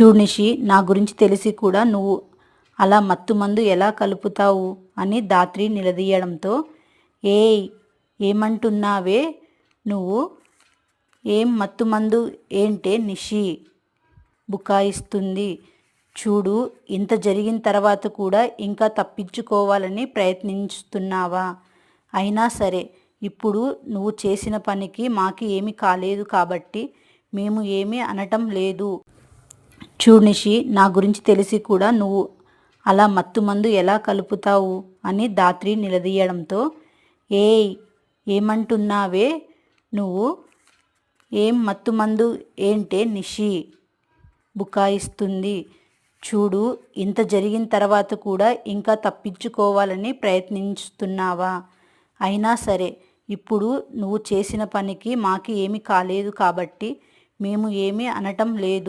చూడు నిషి నా గురించి తెలిసి కూడా నువ్వు అలా మత్తుమందు ఎలా కలుపుతావు? అని దాత్రి నిలదీయడంతో ఏయ్ ఏమంటున్నావే నువ్వు? ఏం మత్తుమందు ఏంటే నిషి? బుకాయిస్తుంది. చూడు ఇంత జరిగిన తర్వాత కూడా ఇంకా తప్పించుకోవాలని ప్రయత్నిస్తున్నావా? అయినా సరే ఇప్పుడు నువ్వు చేసిన పనికి మాకు ఏమీ కాలేదు కాబట్టి మేము ఏమీ అనటం లేదు. చూడు నిషి నా గురించి తెలిసి కూడా నువ్వు అలా మత్తుమందు ఎలా కలుపుతావు అని దాత్రి నిలదీయడంతో ఏయ్ ఏమంటున్నావే నువ్వు? ఏం మత్తుమందు ఏంటే నిషి? బుకాయిస్తుంది. చూడు ఇంత జరిగిన తర్వాత కూడా ఇంకా తప్పించుకోవాలని ప్రయత్నిస్తున్నావా? అయినా సరే ఇప్పుడు నువ్వు చేసిన పనికి మాకు ఏమీ కాలేదు కాబట్టి మేము ఏమీ అనటం లేదు.